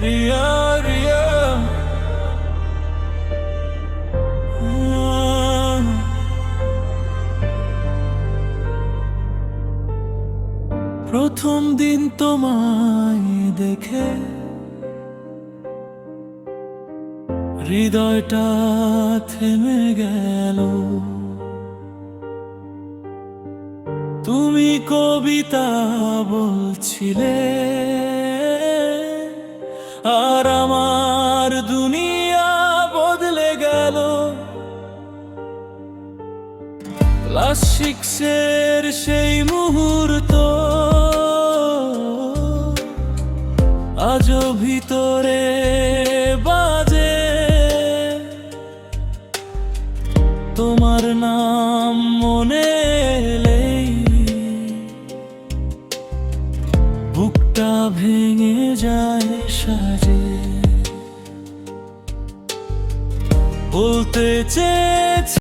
রিয়া রিয়া প্রথম দিন তোমায় দেখে হৃদয়টা থেমে গেল তুমি কবিতা বলছিলে আর আমার দুনিয়া বদলে গেল। ক্লাস সেই মুহূর্ত আজও ভিতরে বাজে। তোমার নাম মনে বুকটা ভেঙে যায় সাজে। বলতে চেয়েছি